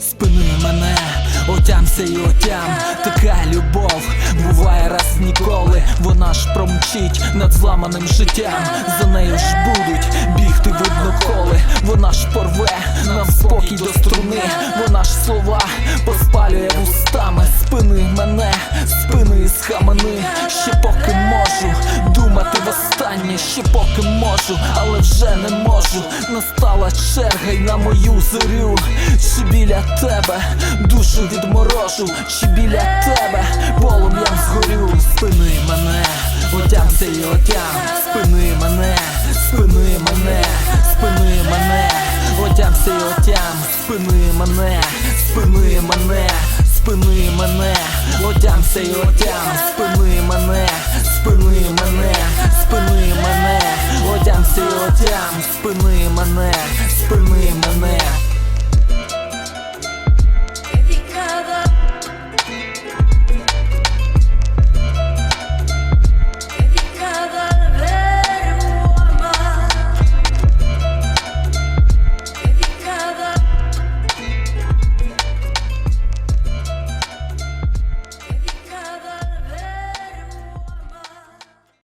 Спини мене, отямся і отям, така любов буває раз ніколи. Вона ж промчить над зламаним життям. За нею ж будуть нам до струни Вона ж слова поспалює вустами. Спини мене, спини і схамани Ще поки можу думати востаннє Ще поки можу, але вже не можу. Настала черга й на мою зорю. Чи біля тебе душу відморожу? Чи біля тебе полум'ям згорю? Спини мене, отямся і отям спини І отям, спини мене, спини мене, спини мене, отям сей отям, спини мене, спини мене, спини мене, отям сей отям, спини мене, спини мене,